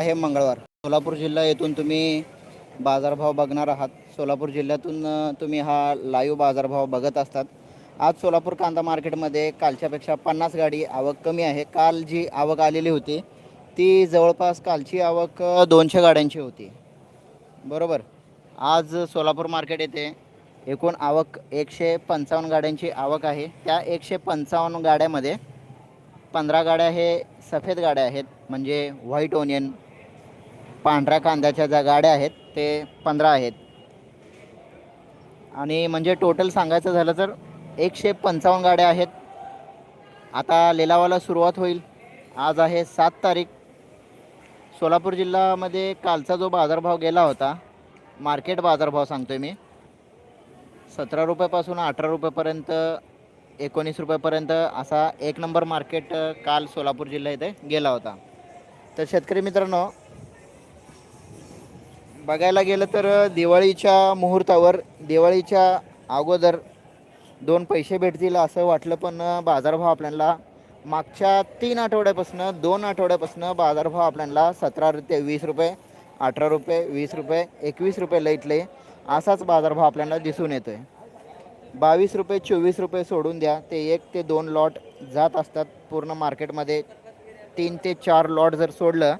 आहे मंगळवार. सोलापूर जिल्हा येथून तुम्ही बाजारभाव बघणार आहात. सोलापूर जिल्ह्यातून तुम्ही हा लाईव्ह बाजारभाव बघत असतात. आज सोलापूर कांदा मार्केटमध्ये कालच्यापेक्षा पन्नास गाडी आवक कमी आहे. काल जी आवक आलेली होती ती जवळपास कालची आवक दोनशे गाड्यांची होती. बरोबर? आज सोलापूर मार्केट येथे एकूण आवक एकशे पंचावन्न गाड्यांची आवक आहे. त्या एकशे पंचावन्न गाड्यामध्ये पंधरा गाड्या हे सफेद गाड्या आहेत. म्हणजे व्हाईट ओनियन पांढऱ्या कांद्याच्या ज्या गाड्या आहेत ते पंधरा आहेत. आणि म्हणजे टोटल सांगायचं झालं तर एकशे पंचावन्न गाड्या आहेत. आता लिलावाला सुरुवात होईल. आज आहे सात तारीख. सोलापूर जिल्ह्यामध्ये कालचा जो बाजारभाव गेला होता मार्केट बाजारभाव सांगतोय मी. सतरा रुपयापासून अठरा रुपयापर्यंत एकोणीस रुपयापर्यंत असा एक नंबर मार्केट काल सोलापूर जिल्हा इथे गेला होता. तर शेतकरी मित्रांनो बघायला गेलं तर दिवाळीच्या मुहूर्तावर दिवाळीच्या अगोदर दोन पैसे भेटतील असं वाटलं पण बाजारभाव आपल्याला मागच्या तीन आठवड्यापासून दोन आठवड्यापासून बाजारभाव आपल्याला सतरा ते वीस रुपये अठरा रुपये वीस रुपये एकवीस रुपये लईटले असाच बाजारभाव आपल्याला दिसून येतो आहे बावीस रुपये चोवीस रुपये सोडून द्या. ते एक ते दोन लॉट जात असतात पूर्ण मार्केटमध्ये. तीन ते चार लॉट जर सोडलं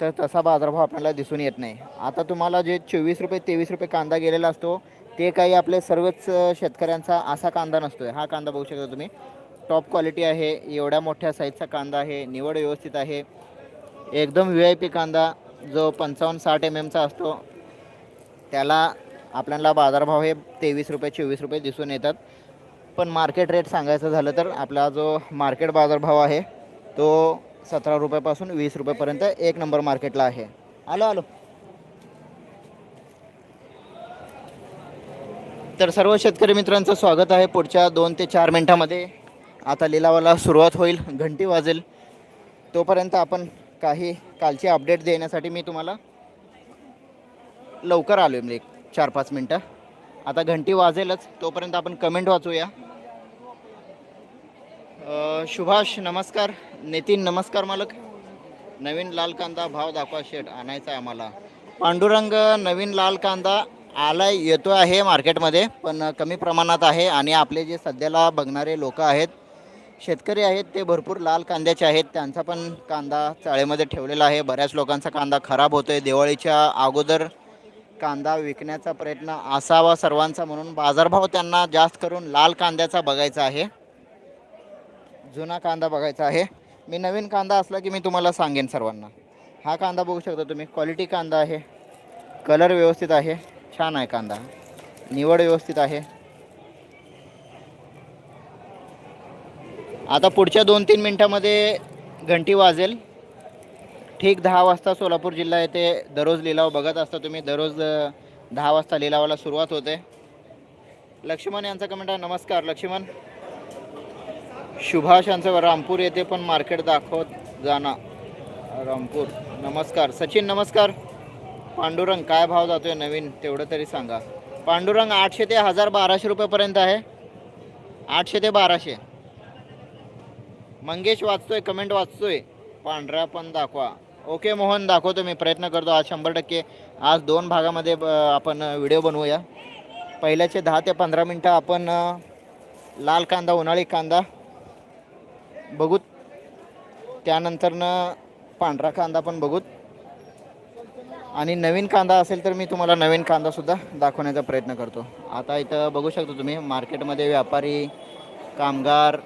तर तसा बाजारभाव आपल्याला दिसून येत नाही. आता तुम्हाला जे चोवीस रुपये तेवीस रुपये कांदा गेलेला असतो ते काही आपले सर्वच शेतकऱ्यांचा असा कांदा नसतो हा कांदा बघू शकता तुम्ही. टॉप क्वालिटी आहे एवढ्या मोठ्या साईजचा कांदा आहे निवड व्यवस्थित आहे. एकदम व्ही आय पी कांदा जो पंचावन्न साठ एम एमचा असतो त्याला आपल्याला बाजारभाव हे तेवीस रुपये चोवीस रुपये दिसून येतात. पण मार्केट रेट सांगायचं झालं तर आपला जो मार्केट बाजारभाव आहे तो सतरा रुपयापासून वीस रुपयापर्यंत एक नंबर मार्केटला आहे. आलो आलो. तर सर्व शेतकरी मित्रांचं स्वागत आहे पुढच्या दोन ते चार मिनटामध्ये. आता लिलावाला सुरुवात होईल घंटी वाजेल. तोपर्यंत आपण काही कालची अपडेट देण्यासाठी मी तुम्हाला लवकर आलो आहे म्हणजे एक चार पाच मिनटं. आता घंटी वाजेलच तोपर्यंत आपण कमेंट वाचूया. सुभाष नमस्कार. नितीन नमस्कार मालक. नवीन लाल कांदा भाव दाखवा शेट आणायचा आहे आम्हाला. पांडुरंग नवीन लाल कांदा आलाय येतो आहे मार्केटमध्ये पण कमी प्रमाणात आहे आणि आपले जे सध्याला बघणारे लोक आहेत शेतकरी आहेत ते भरपूर लाल कांद्याचे आहेत. त्यांचा पण कांदा चाळीमध्ये ठेवलेला आहे. बऱ्याच लोकांचा कांदा खराब होतो आहे दिवाळीच्या अगोदर कांदा विकण्याचा प्रयत्न असावा सर्वांचा म्हणून बाजारभाव त्यांना जास्त करून लाल कांद्याचा बघायचा आहे. जुना कांदा बघायचा आहे. मी नवीन कांदा असला की मी तुम्हाला सांगेन सर्वांना. हा कांदा बघू शकता तुम्ही. क्वालिटी कांदा आहे. कलर व्यवस्थित आहे. छान आहे कांदा. निवड व्यवस्थित आहे. आता पुढच्या दोन तीन मिनटामध्ये घंटी वाजेल. ठीक दहा वाजता सोलापूर जिल्हा येथे दररोज लिलाव बघत असता तुम्ही. दररोज दहा वाजता लिलावाला सुरुवात होते. लक्ष्मण यांचा कमेंट आहे. नमस्कार लक्ष्मण. सुभाष यांचं रामपूर येथे पण मार्केट दाखवत जाणार रामपूर नमस्कार. सचिन नमस्कार. पांडुरंग काय भाव जातो आहे नवीन? तेवढं तरी सांगा. पांडुरंग आठशे ते हजार बाराशे रुपयेपर्यंत आहे. आठशे ते बाराशे. मंगेश वाचतोय कमेंट वाचतोय. पांढरा पण दाखवा. ओके मोहन दाखवतो मी प्रयत्न करतो. आज शंभर टक्के आज दोन भागामध्ये ब- आपण व्हिडिओ बनवूया. पहिल्याचे दहा ते पंधरा मिनटं आपण लाल कांदा उन्हाळी कांदा बघूत. त्यानंतरनं पांढरा कांदा पण बघूत. आणि नवीन कांदा असेल तर मी तुम्हाला नवीन कांदासुद्धा दाखवण्याचा प्रयत्न करतो. आता इथं बघू शकता तुम्ही मार्केटमध्ये व्यापारी कामगार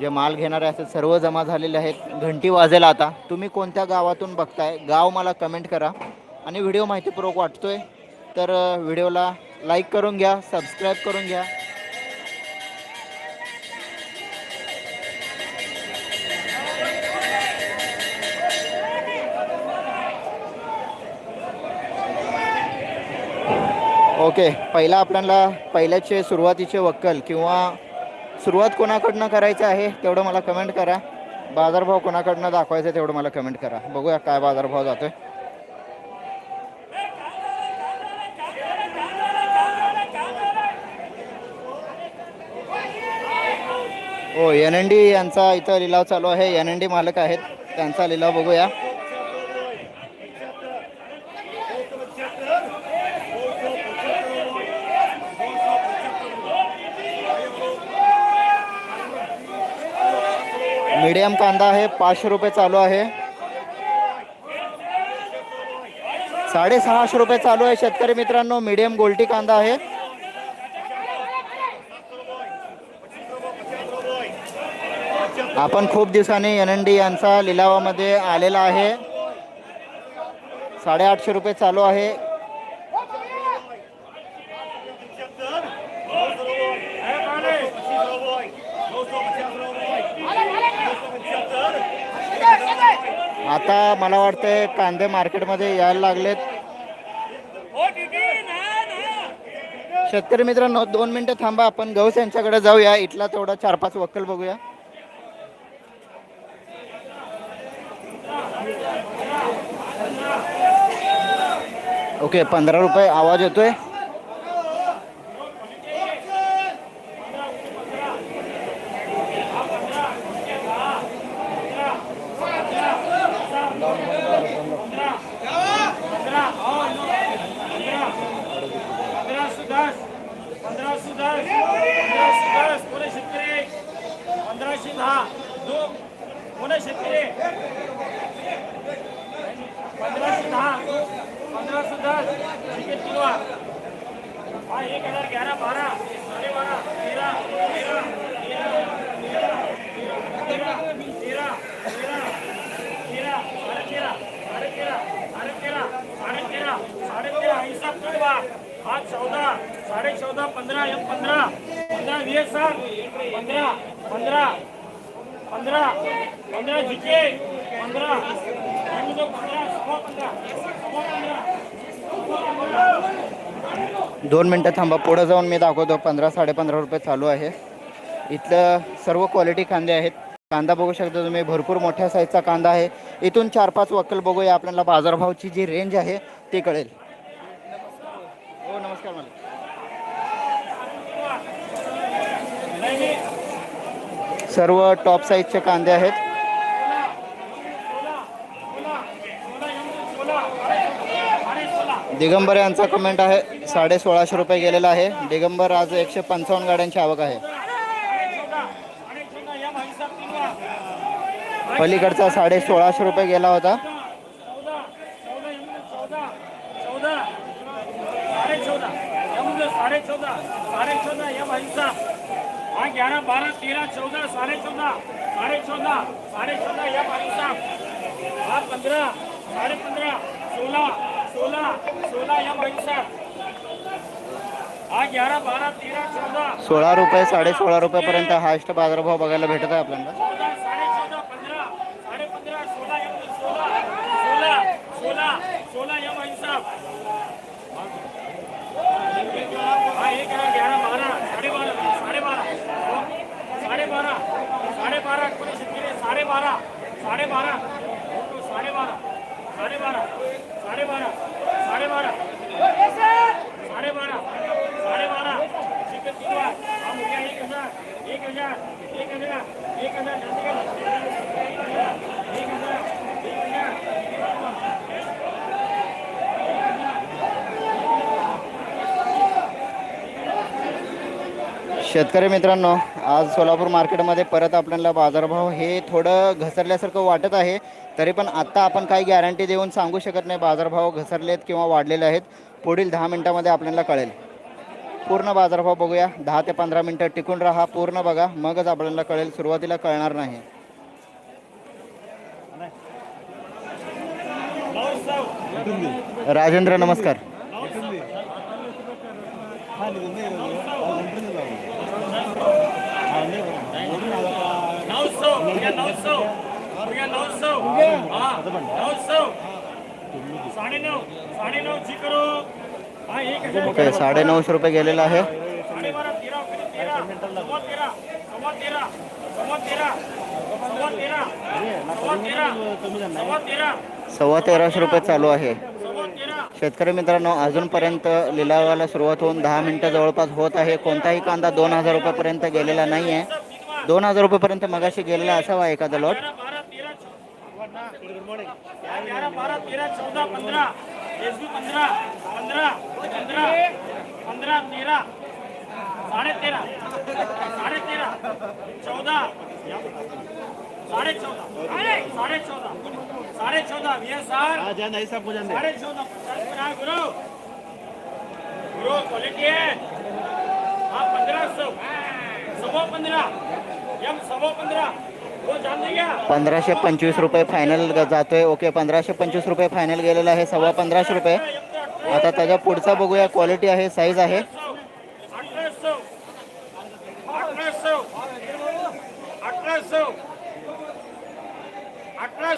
जे माल घेणारे असतात सर्व जमा झालेले आहेत. घंटी वाजेल आता. तुम्ही कोणत्या गावातून बघताय गाव मला कमेंट करा. आणि व्हिडिओ माहितीपूर्वक वाटतो आहे तर व्हिडिओला लाईक करून घ्या सबस्क्राईब करून घ्या. ओके. पहिला आपल्याला पहिल्याचे सुरुवातीचे वक्कल किंवा सुरुवात कोणाकडनं करायचं आहे तेवढं मला कमेंट करा. बाजारभाव कोणाकडनं दाखवायचं आहे तेवढं मला कमेंट करा. बघूया काय बाजारभाव जातोय. हो एन एन डी यांचा इथं लिलाव चालू आहे. एन एन डी मालक आहेत. त्यांचा लिलाव बघूया. मीडियम कांदा आहे पाचशे रुपये चालू आहे. साडेसहाशे रुपये चालू आहे शेतकरी मित्रांनो मीडियम गोल्टी कांदा आहे. आपण खूप दिवसांनी एन एन डी यांचा लिलावामध्ये आलेला आहे. साडेआठशे रुपये चालू आहे. आता मला वाटतंय कांदे मार्केटमध्ये यायला लागलेत. शेतकरी मित्रांनो दोन मिनिटं थांबा आपण गौस यांच्याकडे जाऊया. इथला तेवढा चार पाच वक्कल बघूया. ओके पंधरा रुपये आवाज येतोय पंधराशे दस पंधराशे दस पंधराशे दस कोणी शेतकरी पंधराशे दहा दो. कोणी शेतकरी. पंधराशे दहा. पंधराशे दस ठीक आहे किलो हा एक हजार ग्यारह बारह साडे बारा. तेरा. तेरा. तेरा. तेरा. तेरा. तेरा. तेरा साडे तेरा. साडे तेरा. साडे तेरा. साडे तेरा. साडे तेरा. हिसाब कडवा हा चौदा. साडे चौदा पंधरा. एक पंधरा. पंधरा वीस सात पंधरा. पंधरा. पंधरा पंधरा जिके पंधरा. दोन मिनटं थांबा. पुढं जाऊन मी दाखवतो. पंधरा साडेपंधरा रुपये चालू आहे. इथलं सर्व क्वालिटी कांदे आहेत. कांदा बघू शकता तुम्ही. भरपूर मोठ्या साईजचा कांदा आहे. इथून चार पाच वक्कल बघूया आपल्याला बाजारभावची जी रेंज आहे ती कळेल. हो नमस्कार मला सर्व टॉप साईजचे कांदे आहेत. दिगंबर यांचा कमेंट आहे साडे सोळाशे रुपये गेलेला आहे. दिगंबर आज एकशे पंचावन्न गाड्यांची आवक आहे. पलीकडचा साडे सोळाशे रुपये गेला होता चौदा चौदा चौदा साडे चौदा यामध्ये साडे चौदा साडे चौदा या भाईचा हा ग्यारह बारह तेरह चौदह साडे चौदा साडे चौदा साडे चौदा या भाईचा हा पंधरा साडे पंधरा सोळा सोळा सोळा या भाईचा हा ग्यारह बारह तेरह चौदा सोळा रुपये साडे सोळा रुपयापर्यंत हायस्ट बाजारभाव बघायला भेटत आहे आपल्याला. चौदा साडे शेतकरी मित्रांनो आज सोलापूर मार्केटमध्ये परत आपल्याला बाजारभाव हे थोडं घसरल्यासारखं वाटत आहे. तरी पण आत्ता आपण काही गॅरंटी देऊन सांगू शकत नाही बाजारभाव घसरलेत किंवा वाढलेले आहेत. पुढील दहा मिनटामध्ये आपल्याला कळेल. पूर्ण बाजारभाव बघूया. दहा ते पंधरा मिनटं टिकून राहा पूर्ण बघा. मगच आपल्याला कळेल. सुरुवातीला कळणार नाही. राजेंद्र नमस्कार. साडे नऊशे रुपये गेलेला आहे सव्वा सव्वा तेराशे रुपये चालू आहे शेतकरी मित्रांनो अजूनपर्यंत लिलावाला सुरुवात होऊन दहा मिनटं जवळपास होत आहे कोणताही कांदा दोन हजार रुपयापर्यंत गेलेला नाही आहे दोन हजार रुपयेपर्यंत मगाशी गेलेला असावा एखादा लॉट पंधरा सव्वा पंधरा है पंधराशे पंचवीस रुपये फायनल जातोय. ओके पंधराशे पंचवीस रुपये फायनल गेलेला आहे. सव्वा पंधराशे रुपये. आता त्याच्या पुढचा बघूया. क्वालिटी आहे साईज आहे. अठारह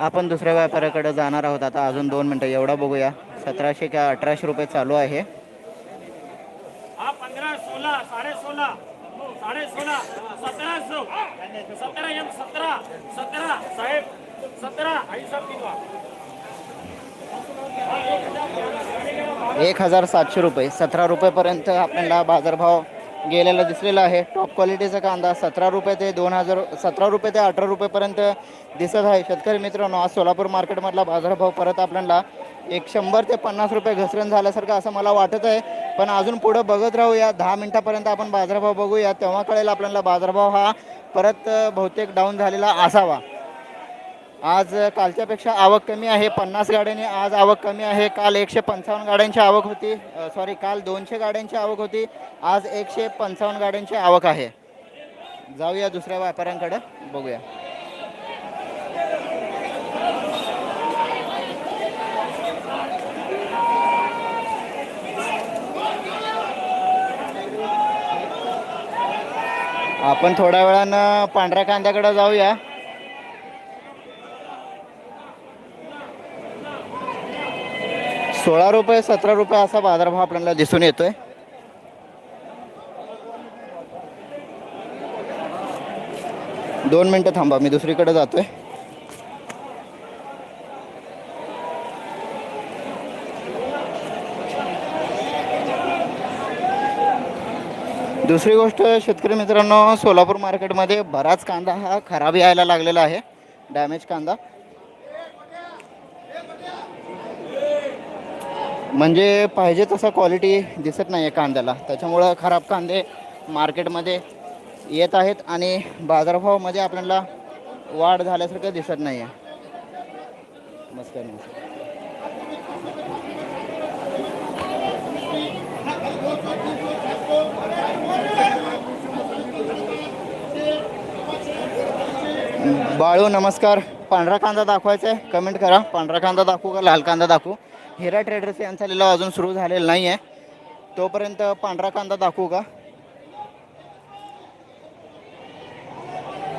आपण दुसऱ्या व्यापाऱ्याकडे जाणार आहोत. आता अजून दोन मिनटं एवढा बघूया. सतराशे का अठराशे रुपये चालू आहे. हाँ एक हजार सातशे रुपये सतरा रुपयेपर्यंत आपल्याला बाजारभाव गेलेला दिसलेला आहे. टॉप क्वालिटीचा कांदा सतरा रुपये ते दोन हजार सतरा रुपये ते अठरा रुपयेपर्यंत दिसत आहे. शेतकरी मित्रांनो आज सोलापूर मार्केटमधला बाजारभाव परत आपल्याला एक शंभर ते पन्नास रुपये घसरण झाल्यासारखं असं मला वाटत आहे. पण अजून पुढं बघत राहूया. दहा मिनटापर्यंत आपण बाजारभाव बघूया. तेव्हा कळेल आपल्याला बाजारभाव हा परत बहुतेक डाऊन झालेला असावा. आज कालच्यापेक्षा आवक कमी आहे. पन्नास गाड्यांनी आज आवक कमी आहे. काल एकशे पंचावन्न गाड्यांची आवक होती. सॉरी काल दोनशे गाड्यांची आवक होती. आज एकशे पंचावन्न गाड्यांची आवक आहे. जाऊया दुसऱ्या व्यापाऱ्यांकडे. बघूया. आपण थोड्या वेळानं पांढऱ्या कांद्याकडे जाऊया. सोळा रुपये सतरा रुपये असा बाजारभाव आपल्याला दिसून येतोय. दोन मिनटं थांबा मी दुसरीकडे जातोय. दुसरी गोष्ट शेतकरी मित्रांनो सोलापूर मार्केटमध्ये बराच कांदा हा खराब यायला लागलेला आहे. डॅमेज कांदा. म्हणजे पाहिजे तसा क्वालिटी दिसत नाही आहे कांद्याला. त्याच्यामुळं खराब कांदे मार्केटमध्ये येत आहेत आणि बाजारभावामध्ये आपल्याला वाढ झाल्यासारखं दिसत नाही आहे नमस्कार नमस्कार बाळू नमस्कार. पांढरा कांदा दाखवायचा आहे. कमेंट करा. पांढरा कांदा दाखवू का लाल कांदा दाखवू? हिरा ट्रेडर्स यांचा लिलाव अजून सुरू झालेला नाही आहे. तोपर्यंत पांढरा कांदा दाखवू का?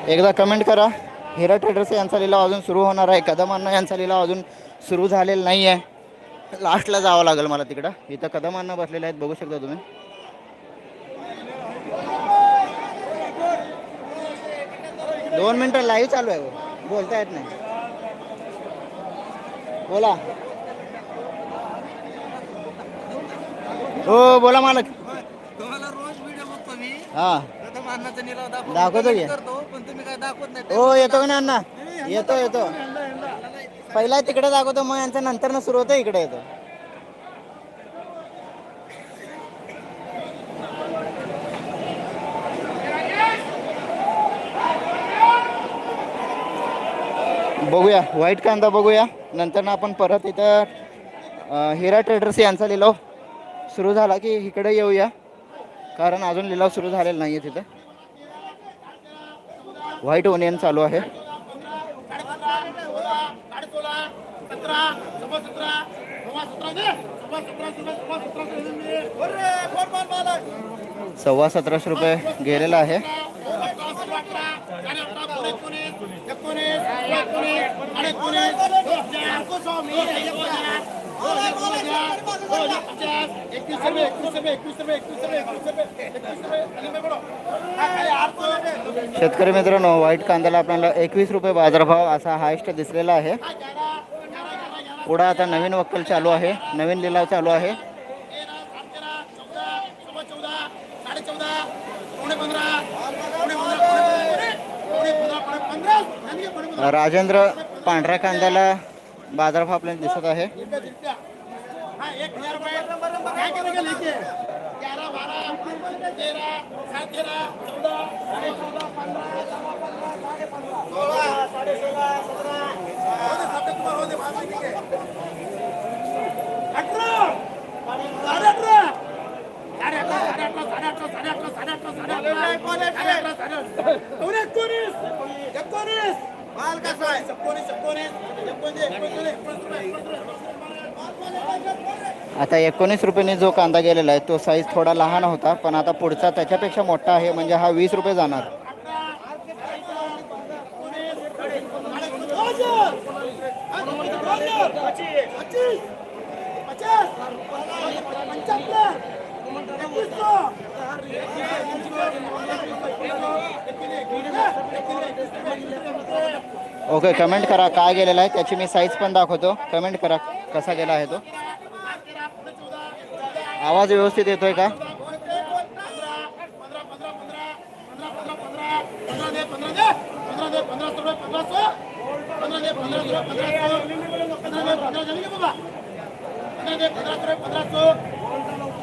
एकदा कमेंट करा. हिरा ट्रेडर्स यांचा लिलाव अजून सुरू होणार आहे. कदम यांचा लिलाव अजून सुरू झालेला नाही आहे. लास्टला जावं लागेल मला तिकडं. इथं कदम बसलेले आहेत. बघू शकता तुम्ही. दोन मिनटं लाईव्ह चालू आहे हो. बोलता येत नाही. बोला. हो बोला मालक. तुम्हाला रोज व्हिडिओ बघतो मी. हा. प्रथम अन्नाचा निलाव दाखवतो दाखवतो की. करतो पण तुम्ही काय दाखवत नाही. हो येतो का नाही अण्णा? येतो येतो. पहिला तिकडे दाखवतो मग यांचं नंतर न सुरू होतं इकडे येतो. बघूया व्हाईट कांदा बघूया. नंतर ना आपण परत इथं हिरा ट्रेडर्स यांचा लिलाव सुरू झाला की इकडे येऊया. कारण अजून लिलाव सुरू झालेला नाही आहे तिथं. व्हाईट ओनियन चालू आहे. सव्वा सतराशे रुपये गेलेला आहे. शेतकरी मित्रांनो व्हाईट कांद्याला आपल्याला एकवीस रुपये बाजारभाव असा हायस्ट दिसलेला आहे. पुढं आता नवीन वक्कल चालू आहे. नवीन लिलाव चालू आहे. राजेंद्र पांढऱ्या कांद्याला बाजारभाव आपल्याला दिसत आहे. एकोणीस. एकोणीस. माल कसा आहे आता एकोणीस रुपयाने जो कांदा गेलेला आहे तो साईज थोडा लहान होता पण आता पुढचा त्याच्यापेक्षा मोठा आहे म्हणजे हा वीस रुपये जाणार ओके कमेंट करा काय गेलेला आहे त्याची मी साईज पण दाखवतो कमेंट करा कसा गेला आहे तो आवाज व्यवस्थित येतोय का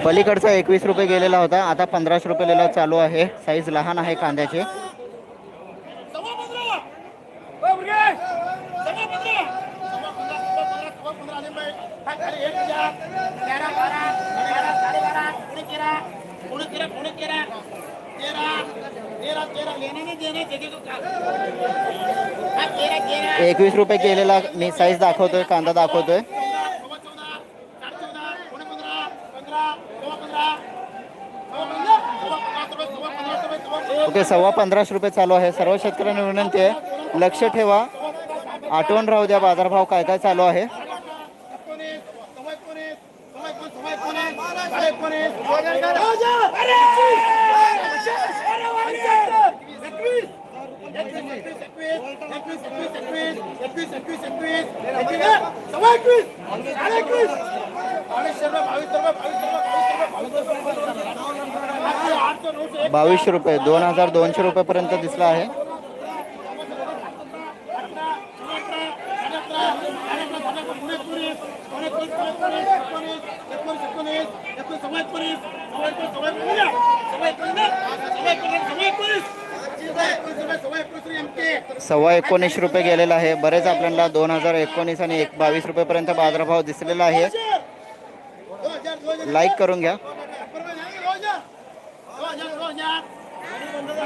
पलीकडचा एकवीस रुपये गेलेला होता. आता पंधराशे रुपये चालू आहे. साईज लहान आहे कांद्याची. एकवीस रुपये केलेला मी साईज दाखवतोय कांदा दाखवतोय. ओके सव्वा पंधराशे रुपये चालू आहे सर्व शेतकऱ्यांना विनंती आहे लक्ष ठेवा आठवण राहू द्या बाजारभाव काय काय चालू आहे बावीसशे रुपये दोन हजार दोनशे रुपयेपर्यंत दिसला आहे. सव्वा एकोणीस रुपये गेलेला आहे. बरेच आपल्याला दोन हजार एकोणीस आणि एक बावीस रुपयेपर्यंत बाजारभाव दिसलेला आहे. लाईक करून घ्या.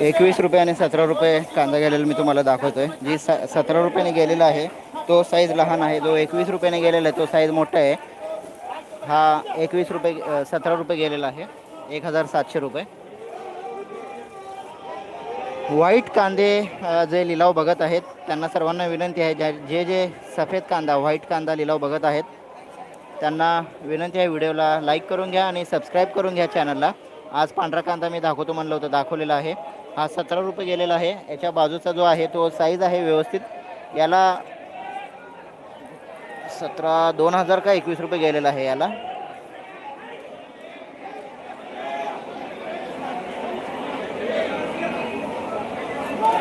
एकवीस रुपये आणि सतरा रुपये कांदा गेलेला मी तुम्हाला दाखवतोय. जी स सतरा रुपयाने गेलेला आहे तो साईज लहान आहे. जो एकवीस रुपयाने गेलेला आहे तो साईज मोठा आहे. हा एकवीस रुपये सतरा रुपये गेलेला आहे. एक हजार सातशे रुपये. व्हाईट कांदे जे लिलाव बघत आहेत त्यांना सर्वांना विनंती आहे ज्या जे जे सफेद कांदा व्हाईट कांदा लिलाव बघत आहेत त्यांना विनंती आहे व्हिडिओला लाईक करून घ्या आणि सबस्क्राईब करून घ्या चॅनलला आज पांढरा कांदा मी दाखवतो म्हणलं होतं दाखवलेला आहे. हा सतरा रुपये गेलेला आहे. याच्या बाजूचा जो आहे तो साईज आहे व्यवस्थित. याला सतरा दोन हजार का एकवीस रुपये गेलेला आहे याला.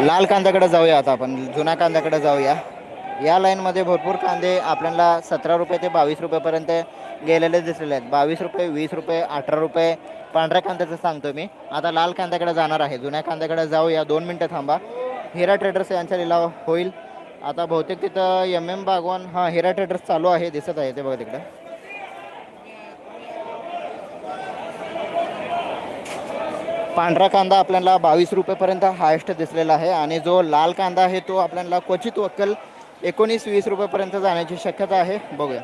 लाल कांद्याकडे जाऊया आता आपण. जुन्या कांद्याकडे जाऊया. या लाईनमध्ये भरपूर कांदे आपल्याला सतरा रुपये ते बावीस रुपयेपर्यंत गेलेले दिसलेले आहेत. बावीस रुपये वीस रुपये अठरा रुपये पांढऱ्या कांद्याचं सांगतो मी. आता लाल कांद्याकडे जाणार आहे. जुन्या कांद्याकडे जाऊ या. दोन मिनटं थांबा. हिरा ट्रेडर्स यांचा लिलाव होईल. आता बहुतेक तिथं एम एम बागवान हां हिरा ट्रेडर्स चालू आहे. दिसत आहे ते बघा तिकडं. पांढरा कांदा आपल्याला बावीस रुपयेपर्यंत हायस्ट दिसलेला आहे आणि जो लाल कांदा आहे तो आपल्याला क्वचित वक्कल एकोणीस वीस रुपयेपर्यंत जाण्याची शक्यता आहे. बघूया.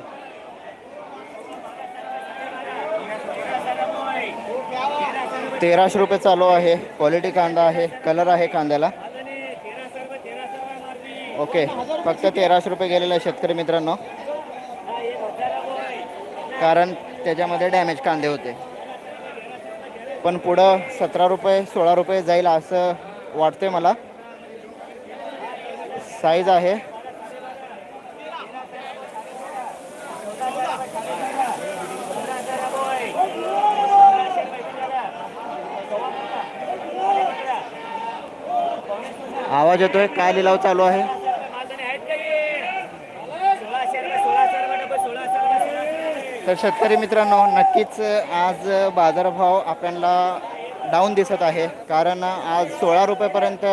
तेराशे रुपये चालू आहे. क्वालिटी कांदा आहे. कलर आहे कांद्याला. ओके फक्त तेराशे रुपये गेलेला आहे शेतकरी मित्रांनो. कारण त्याच्यामध्ये डॅमेज कांदे होते. पण पुढं सतरा रुपये सोळा रुपये जाईल असं वाटतंय मला. साईज आहे. आवाज येतोय. काय लिलाव चालू आहे? तर शेतकरी मित्रांनो नक्कीच आज बाजारभाव आपल्याला डाऊन दिसत आहे. कारण आज सोळा रुपयेपर्यंत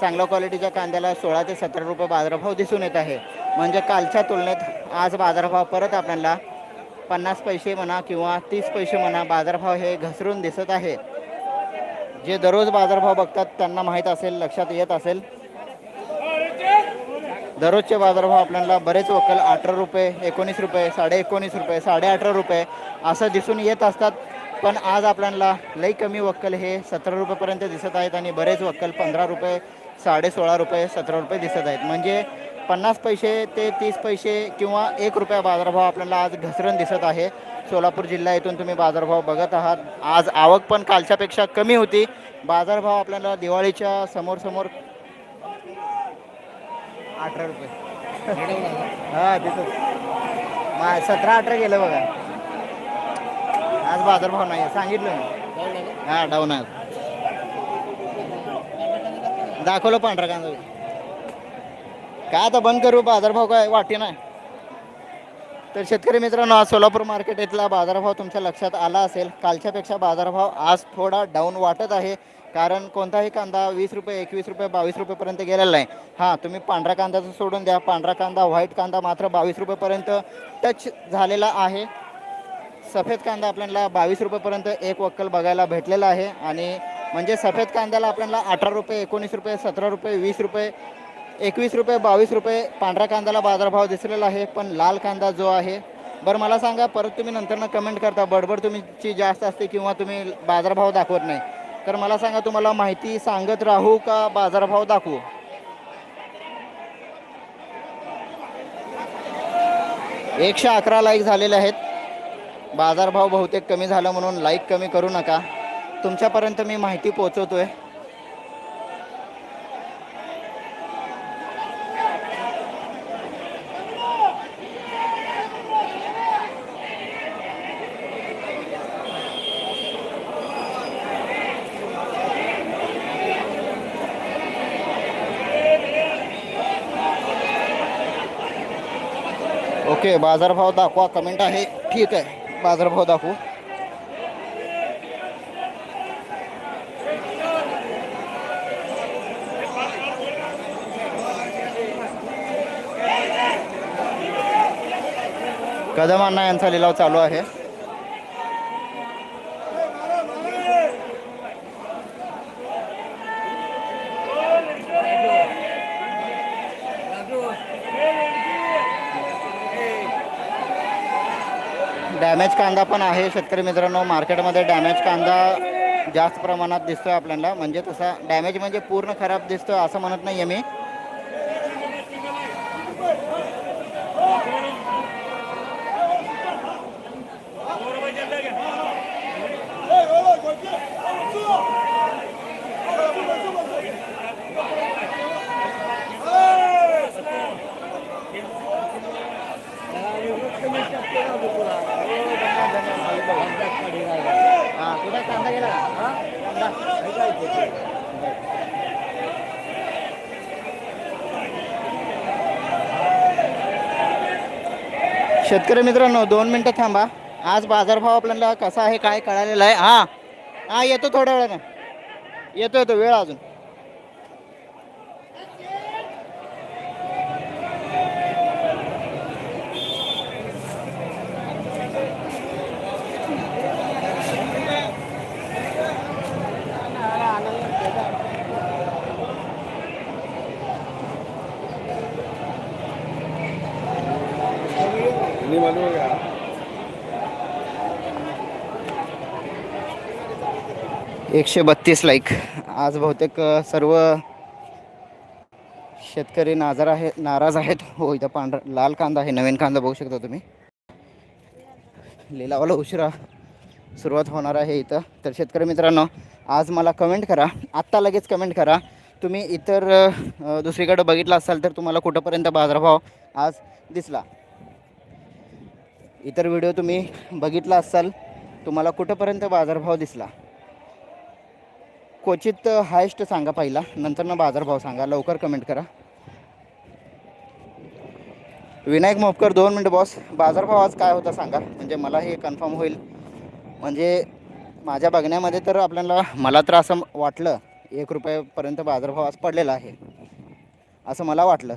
चांगल्या क्वालिटीच्या कांद्याला सोळा ते सतरा रुपये बाजारभाव दिसून येत आहे. म्हणजे कालच्या तुलनेत आज बाजारभाव परत आपल्याला पन्नास पैसे म्हणा किंवा तीस पैसे म्हणा बाजारभाव हे घसरून दिसत आहे. जे दररोज बाजारभाव बघतात त्यांना माहीत असेल लक्षात येत असेल. दररोजचे बाजारभाव आपल्याला बरेच वकल अठरा रुपये एकोणीस रुपये साडे एकोणीस रुपये साडे अठरा रुपये असं दिसून येत असतात. पण आज आपल्याला लई कमी वक्कल हे सतरा रुपयेपर्यंत दिसत आहेत आणि बरेच वक्कल पंधरा रुपये साडे सोळा रुपये सतरा रुपये दिसत आहेत. म्हणजे पन्नास पैसे ते तीस पैसे किंवा एक रुपया बाजारभाव आपल्याला आज घसरण दिसत आहे. सोलापूर जिल्हा येथून तुम्ही बाजारभाव बघत आहात. आज आवक पण कालच्यापेक्षा कमी होती. बाजारभाव आपल्याला दिवाळीच्या समोर समोर अठरा रुपये. हा तिथं मा सतरा अठरा गेलं बघा. आज बाजारभाव नाही सांगितलं मी. हा डाऊन आहे. दाखवलं पांढरा कांदा. काय आता बंद करू? बाजारभाव काय वाटे नाही. तर शेतकरी मित्रांनो आज सोलापूर मार्केट इथला बाजारभाव तुमच्या लक्षात आला असेल. कालच्यापेक्षा बाजारभाव आज थोडा डाऊन वाटत आहे. कारण कोणताही कांदा वीस रुपये एकवीस रुपये बावीस रुपयेपर्यंत गेलेला नाही. हां तुम्ही पांढरा कांद्याचं सोडून द्या. पांढरा कांदा व्हाईट कांदा मात्र बावीस रुपयेपर्यंत टच झालेला आहे. सफेद कांदा आपल्याला बावीस रुपयेपर्यंत एक वक्कल बघायला भेटलेला आहे. आणि म्हणजे सफेद कांद्याला आपल्याला अठरा रुपये एकोणीस रुपये सतरा रुपये वीस रुपये एकवीस रुपये बावीस रुपये पांढऱ्या कांद्याला बाजारभाव दिसलेला आहे पण लाल कांदा जो आहे बरं मला सांगा परत तुम्ही नंतरनं कमेंट करता बडबड तुमची जास्त असते किंवा तुम्ही बाजारभाव दाखवत नाही. तर मला सांगा तुम्हाला माहिती सांगत राहू का बाजारभाव दाखवू? एकशे अकरा लाईक झालेले आहेत. बाजारभाव बहुतेक कमी झाला म्हणून लाईक कमी करू नका. तुमच्यापर्यंत मी माहिती ठीक ओके बाजारभाव दाखवा कमेंट आहे. ठीक आहे बाजारभाव दाखवू. कदम अण्णा यांचा लिलाव चालू आहे. डॅमेज कांदा पण आहे. शेतकरी मित्रांनो मार्केटमध्ये डॅमेज कांदा जास्त प्रमाणात दिसतोय आपल्याला. म्हणजे तसा डॅमेज म्हणजे पूर्ण खराब दिसतोय असं म्हणत नाही आहे मी हा कुठे कांदा गेला शेतकरी मित्रांनो दोन मिनटं थांबा. आज बाजारभाव आपल्याला कसा आहे काय कळालेला आहे? हा. हा येतो थोड्या वेळानं. येतो येतो वेळ अजून. एकशे बत्तीस लाईक आज बहुतेक सर्व शेतकरी नाजार आहे नाराज आहेत. हो इथं पांढरा लाल कांदा आहे. नवीन कांदा बघू शकता तुम्ही. लिलावाला उशिरा सुरुवात होणार आहे इथं. तर शेतकरी मित्रांनो आज मला कमेंट करा. आत्ता लगेच कमेंट करा. तुम्ही इतर दुसरीकडं बघितलं असाल तर तुम्हाला कुठंपर्यंत बाजारभाव आज दिसला? इतर व्हिडिओ तुम्ही बघितला असाल तुम्हाला कुठंपर्यंत बाजारभाव दिसला? क्वचित हायस्ट सांगा पहिला नंतर ना बाजारभाव सांगा लवकर कमेंट करा. विनायक मोपकर दोन मिनटं बॉस बाजारभाव आज काय होता सांगा? म्हणजे मला हे कन्फर्म होईल. म्हणजे माझ्या बघण्यामध्ये तर आपल्याला मला तर असं वाटलं एक रुपयापर्यंत बाजारभाव आज पडलेला आहे. असं मला वाटलं.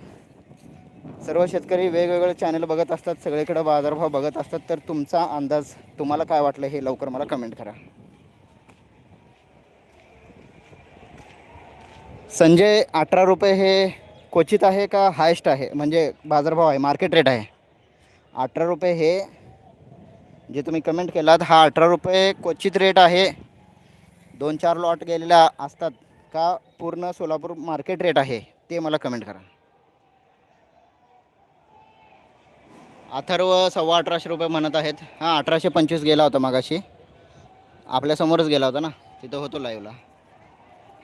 सर्व शेतकरी वेगवेगळे चॅनल बघत असतात सगळीकडे बाजारभाव बघत असतात. तर तुमचा अंदाज तुम्हाला काय वाटलं हे लवकर मला कमेंट करा. संजय अठरा रुपये हे क्वचित आहे का हायस्ट आहे? म्हणजे बाजारभाव आहे मार्केट रेट आहे. अठरा रुपये हे जे तुम्ही कमेंट केलात हा अठरा रुपये क्वचित रेट आहे. दोन चार लॉट गेलेल्या असतात का पूर्ण सोलापूर मार्केट रेट आहे ते मला कमेंट करा. अथर्व सव्वा अठराशे रुपये म्हणत आहेत. हां अठराशे पंचवीस गेला होता मागाशी. आपल्यासमोरच गेला होता ना? तिथं होतो लाईव्हला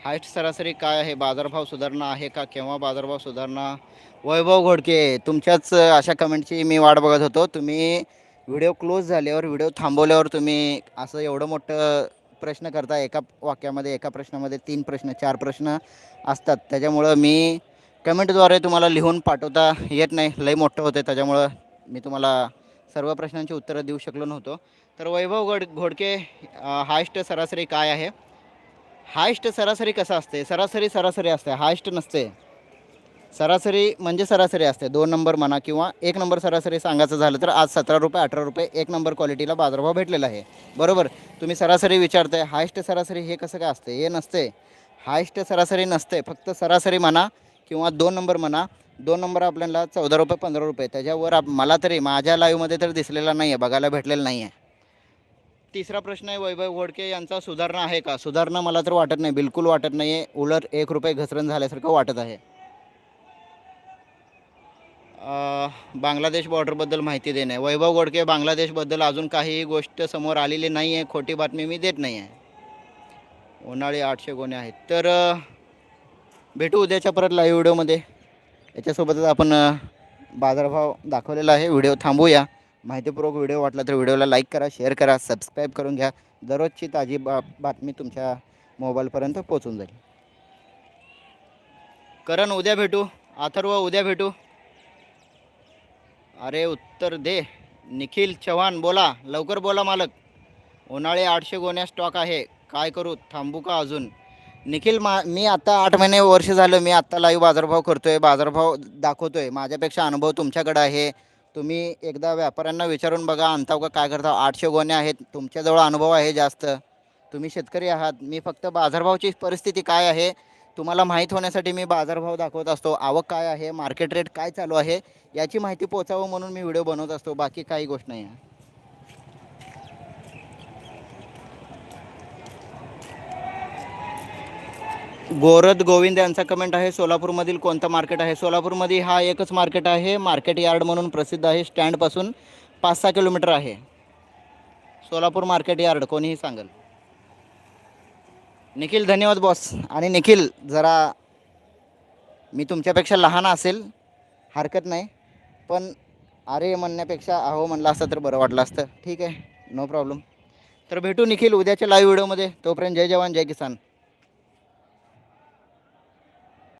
हायस्ट सरासरी काय आहे? बाजारभाव सुधारणा आहे का? केव्हा बाजारभाव सुधारणा? वैभव घोडके तुमच्याच अशा कमेंटची मी वाट बघत होतो. तुम्ही व्हिडिओ क्लोज झाल्यावर व्हिडिओ थांबवल्यावर तुम्ही असं एवढं मोठं प्रश्न करता एका वाक्यामध्ये एका प्रश्नामध्ये तीन प्रश्न चार प्रश्न असतात. त्याच्यामुळं मी कमेंटद्वारे तुम्हाला लिहून पाठवता येत नाही. लई मोठं होते त्याच्यामुळं. मी तुम्हाला सर्व प्रश्नांची उत्तरं देऊ शकलो नव्हतो. तर वैभव घोड घोडके हायस्ट सरासरी काय आहे? हायस्ट सरासरी कसं असते? सरासरी सरासरी असते हायस्ट नसते. सरासरी म्हणजे सरासरी असते. दोन नंबर म्हणा किंवा एक नंबर सरासरी सांगायचं झालं तर आज सतरा रुपये अठरा रुपये एक नंबर क्वालिटीला बाजारभाव भेटलेला आहे. बरोबर? तुम्ही सरासरी विचारताय हायस्ट सरासरी हे कसं काय असते? हे नसते. हायस्ट सरासरी नसते. फक्त सरासरी म्हणा किंवा दोन नंबर म्हणा दोन नंबर आपल्याला चौदा रुपये पंधरा रुपये. त्याच्यावर आप मला तरी माझ्या लाईव्हमध्ये तर दिसलेला नाही आहे बघायला भेटलेला नाही आहे तिसरा प्रश्न आहे वैभव घोडके यांचा सुधारणा आहे का? सुधारणा मला तर वाटत नाही बिलकुल वाटत नाही आहे उलट एक रुपये घसरण झाल्यासारखं वाटत आहे. बांगलादेश बॉर्डरबद्दल माहिती देणे वैभव गोडके बांगलादेशबद्दल अजून काही गोष्ट समोर आलेली नाही आहे खोटी बातमी मी देत नाही आहे उन्हाळी आठशे गोणे आहेत. तर भेटू उद्याच्या परत लाईव्ह व्हिडिओमध्ये याच्यासोबतच आपण बाजारभाव दाखवलेला आहे. व्हिडिओ थांबूया. माहितीपूर्वक व्हिडिओ वाटला तर व्हिडिओला लाईक करा शेअर करा सबस्क्राईब करून घ्या. दररोजची ताजी बा बातमी तुमच्या मोबाईलपर्यंत पोचून जाईल. करण उद्या भेटू. अथर्व उद्या भेटू. अरे उत्तर दे. निखिल चव्हाण बोला. लवकर बोला मालक. उन्हाळे आठशे गोण्या स्टॉक आहे. काय करू? थांबू का अजून? निखिल मा मी आत्ता आठ महिने वर्ष झालं मी आत्ता लाईव्ह बाजारभाव करतो आहे बाजारभाव दाखवतो आहे माझ्यापेक्षा अनुभव तुमच्याकडे आहे. तुम्ही एकदा व्यापाऱ्यांना विचारून बघा आणताव का काय करता आठशे गोण्या आहेत तुमच्याजवळ अनुभव आहे जास्त. तुम्ही शेतकरी आहात. मी फक्त बाजारभावची परिस्थिती काय आहे तुम्हाला माहीत होण्यासाठी मी बाजारभाव दाखवत असतो. आवक काय आहे मार्केट रेट काय चालू आहे याची माहिती पोचावं म्हणून मी व्हिडिओ बनवत असतो. बाकी काही गोष्ट नाही आहे. गोरद गोविंद यांचा कमेंट आहे. सोलापूरमधील कोणतं मार्केट आहे? सोलापूरमध्ये हा एकच मार्केट आहे. मार्केट यार्ड म्हणून प्रसिद्ध आहे. स्टँडपासून पाच सहा किलोमीटर आहे. सोलापूर मार्केट यार्ड कोणीही सांगेल. निखिल धन्यवाद बॉस आणि निखिल जरा मी तुमच्यापेक्षा लहान असेल हरकत नाही. पण अरे म्हणण्यापेक्षा अहो म्हणलं असतं तर बरं वाटलं असतं. ठीक आहे नो प्रॉब्लेम तर भेटू निखिल उद्याच्या लाईव्ह व्हिडिओमध्ये तोपर्यंत जय जवान जय किसान.